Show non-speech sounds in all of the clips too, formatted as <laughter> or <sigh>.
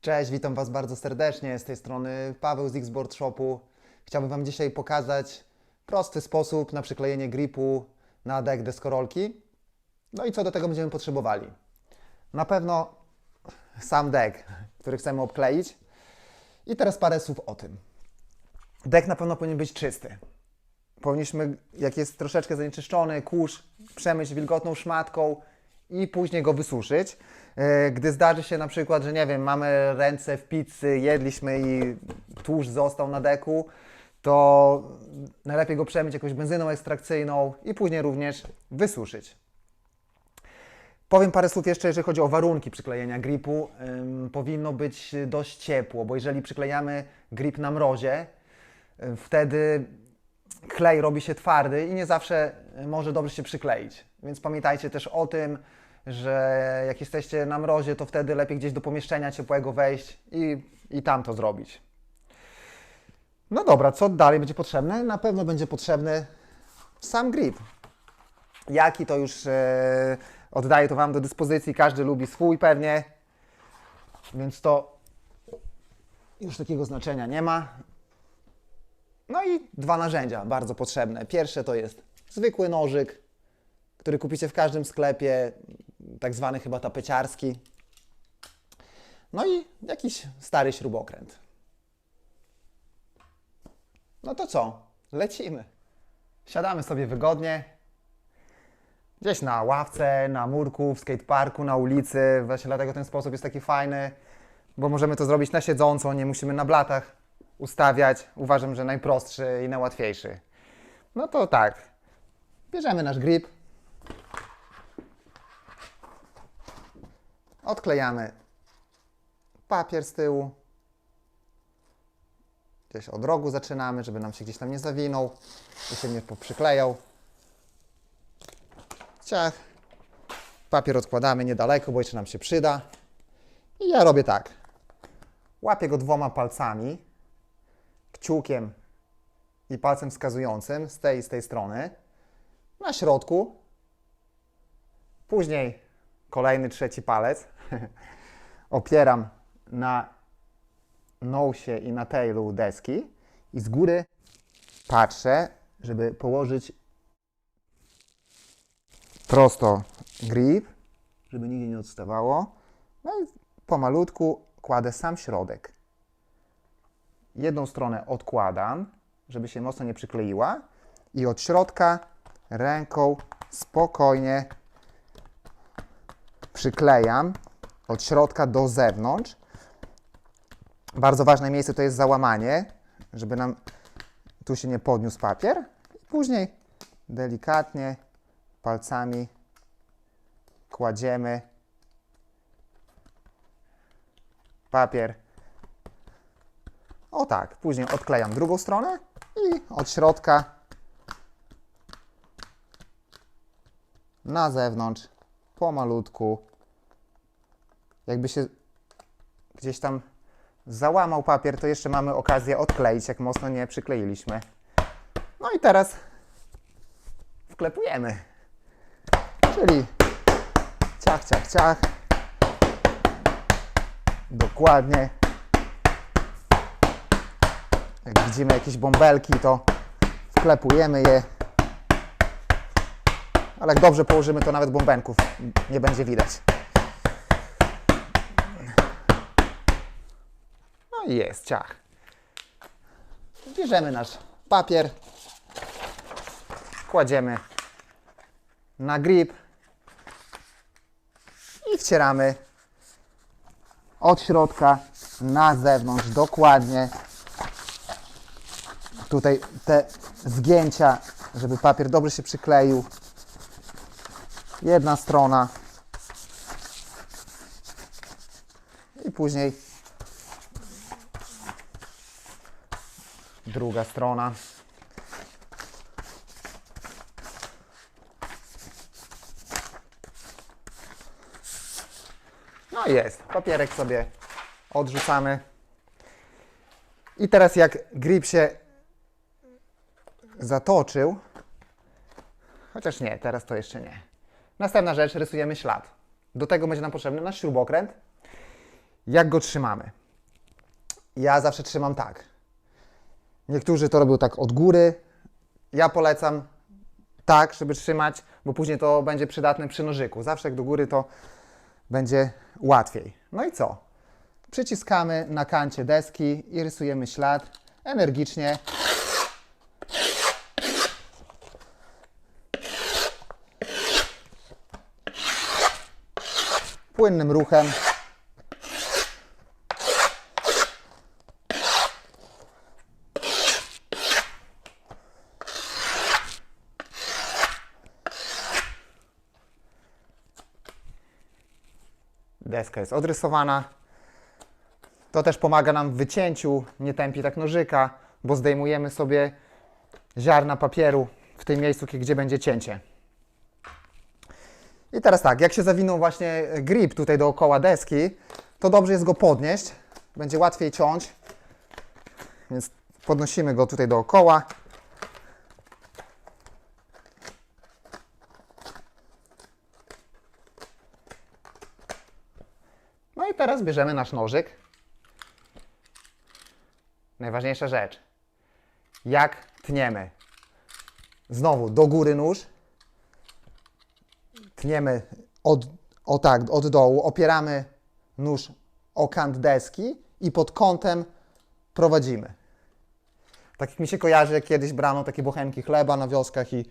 Cześć, witam Was bardzo serdecznie. Z tej strony Paweł z Xboard Shopu. Chciałbym Wam dzisiaj pokazać prosty sposób na przyklejenie gripu na dek deskorolki. No i co do tego będziemy potrzebowali. Na pewno sam dek, który chcemy obkleić. I teraz parę słów o tym. Dek na pewno powinien być czysty. Powinniśmy, jak jest troszeczkę zanieczyszczony, kurz przemyć wilgotną szmatką i później go wysuszyć. E, Gdy zdarzy się na przykład, że nie wiem, mamy ręce w pizzy, jedliśmy i tłuszcz został na deku, to najlepiej go przemyć jakąś benzyną ekstrakcyjną i później również wysuszyć. Powiem parę słów jeszcze, jeżeli chodzi o warunki przyklejenia gripu. Powinno być dość ciepło, bo jeżeli przyklejamy grip na mrozie, wtedy klej robi się twardy i nie zawsze może dobrze się przykleić. Więc pamiętajcie też o tym, że jak jesteście na mrozie, to wtedy lepiej gdzieś do pomieszczenia ciepłego wejść i, i tam to zrobić. No dobra, co dalej będzie potrzebne? Na pewno będzie potrzebny sam grip. Jaki to już e, oddaję to Wam do dyspozycji, każdy lubi swój pewnie, więc to już takiego znaczenia nie ma. No i dwa narzędzia bardzo potrzebne. Pierwsze to jest zwykły nożyk, który kupicie w każdym sklepie, tak zwany chyba tapeciarski. No i jakiś stary śrubokręt. No to co? Lecimy. Siadamy sobie wygodnie. Gdzieś na ławce, na murku, w skateparku, na ulicy. Właśnie dlatego ten sposób jest taki fajny, bo możemy to zrobić na siedząco, nie musimy na blatach ustawiać. Uważam, że najprostszy i najłatwiejszy. No to tak. Bierzemy nasz grip. Odklejamy papier z tyłu. Gdzieś od rogu zaczynamy, żeby nam się gdzieś tam nie zawinął i się nie poprzyklejał. Ciach. Papier odkładamy niedaleko, bo jeszcze nam się przyda. I ja robię tak. Łapię go dwoma palcami, kciukiem i palcem wskazującym z tej i z tej strony na środku. Później kolejny trzeci palec <laughs> opieram na nosie i na tailu deski i z góry patrzę, żeby położyć prosto grip, żeby nigdzie nie odstawało. No i pomalutku kładę sam środek. Jedną stronę odkładam, żeby się mocno nie przykleiła i od środka ręką spokojnie przyklejam od środka do zewnątrz. Bardzo ważne miejsce to jest załamanie, żeby nam tu się nie podniósł papier. Później delikatnie palcami kładziemy papier. O tak, później odklejam drugą stronę i od środka na zewnątrz pomalutku. Jakby się gdzieś tam załamał papier, to jeszcze mamy okazję odkleić, jak mocno nie przykleiliśmy. No i teraz wklepujemy. Czyli ciach, ciach, ciach. Dokładnie. Jak widzimy jakieś bąbelki, to wklepujemy je. Ale jak dobrze położymy, to nawet bąbenków nie będzie widać. No i jest ciach. Bierzemy nasz papier, kładziemy na grip i wcieramy od środka na zewnątrz dokładnie. Tutaj te zgięcia, żeby papier dobrze się przykleił. Jedna strona i później druga strona. No jest. Papierek sobie odrzucamy. I teraz jak grip się zatoczył, chociaż nie, teraz to jeszcze nie. Następna rzecz, rysujemy ślad. Do tego będzie nam potrzebny nasz śrubokręt Jak go trzymamy? Ja zawsze trzymam tak. Niektórzy to robią tak od góry. Ja polecam tak, żeby trzymać, bo później to będzie przydatne przy nożyku. Zawsze jak do góry to będzie łatwiej. No i co? Przyciskamy na kancie deski i rysujemy ślad energicznie. Płynnym ruchem. Deska jest odrysowana. To też pomaga nam w wycięciu, nie tępi tak nożyka, bo zdejmujemy sobie ziarna papieru w tym miejscu, gdzie będzie cięcie. I teraz tak, jak się zawinął właśnie grip tutaj dookoła deski, to dobrze jest go podnieść. Będzie łatwiej ciąć. Więc podnosimy go tutaj dookoła. No i teraz bierzemy nasz nożyk. Najważniejsza rzecz. Jak tniemy? Znowu do góry nóż. Tniemy od, o tak, od dołu, opieramy nóż o kant deski i pod kątem prowadzimy. Tak mi się kojarzy, jak kiedyś brano takie bochenki chleba na wioskach i,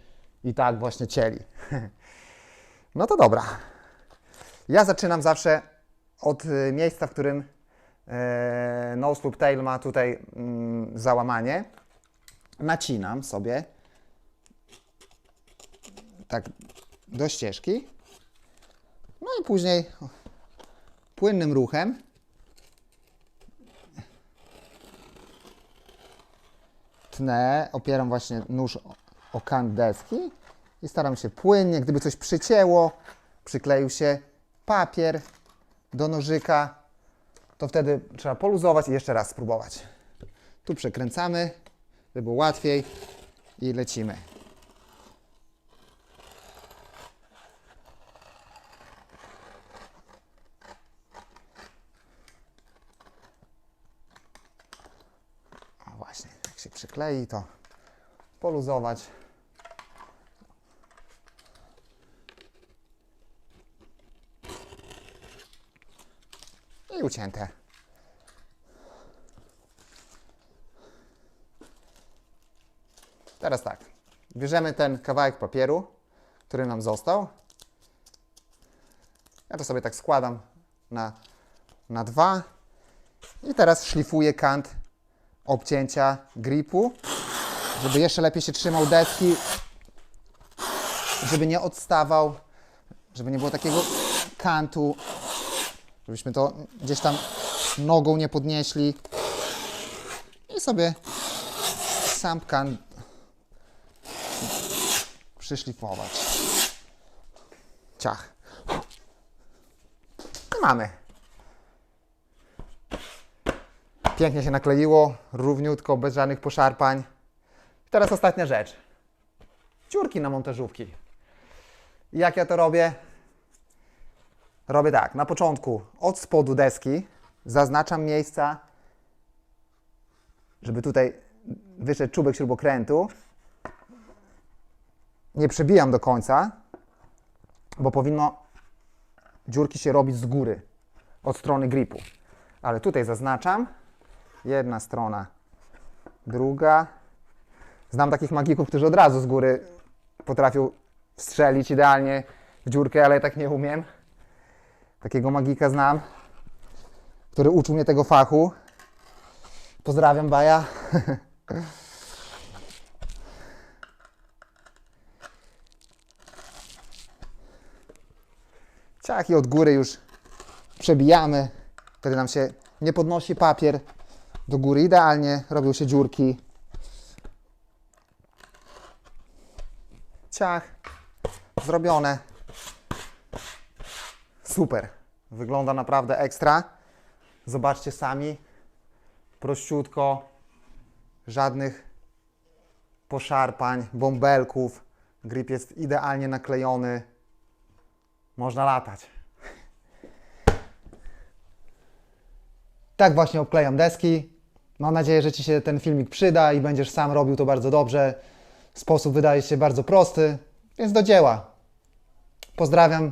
i tak właśnie cieli. <laughs> No to dobra. Ja zaczynam zawsze od y, miejsca, w którym e, nose loop tail ma tutaj mm, załamanie. Nacinam sobie tak do ścieżki. No i później płynnym ruchem tnę, opieram właśnie nóż o kant deski i staram się płynnie, gdyby coś przycięło, przykleił się papier do nożyka, to wtedy trzeba poluzować i jeszcze raz spróbować. Tu przekręcamy, żeby było łatwiej i lecimy. O właśnie, jak się przyklei, to poluzować. I ucięte. Teraz tak. Bierzemy ten kawałek papieru, który nam został. Ja to sobie tak składam na, na dwa. I teraz szlifuję kant obcięcia gripu, żeby jeszcze lepiej się trzymał deski, żeby nie odstawał, żeby nie było takiego kantu, żebyśmy to gdzieś tam nogą nie podnieśli i sobie sam przyszlifować. Ciach. I mamy. Pięknie się nakleiło, równiutko, bez żadnych poszarpań. Teraz ostatnia rzecz. Dziurki na montażówki. Jak ja to robię? Robię tak, na początku od spodu deski zaznaczam miejsca, żeby tutaj wyszedł czubek śrubokrętu. Nie przebijam do końca, bo powinno dziurki się robić z góry, od strony gripu. Ale tutaj zaznaczam, jedna strona, druga. Znam takich magików, którzy od razu z góry potrafią strzelić idealnie w dziurkę, ale ja tak nie umiem. Takiego magika znam, który uczył mnie tego fachu. Pozdrawiam, Baja. <laughs> Ciach i od góry już przebijamy. Wtedy nam się nie podnosi papier do góry idealnie, robią się dziurki. Ciach, zrobione. Super. Wygląda naprawdę ekstra. Zobaczcie sami. Prościutko. Żadnych poszarpań, bąbelków. Grip jest idealnie naklejony. Można latać. Tak właśnie obklejam deski. Mam nadzieję, że Ci się ten filmik przyda i będziesz sam robił to bardzo dobrze. Sposób wydaje się bardzo prosty, więc do dzieła. Pozdrawiam,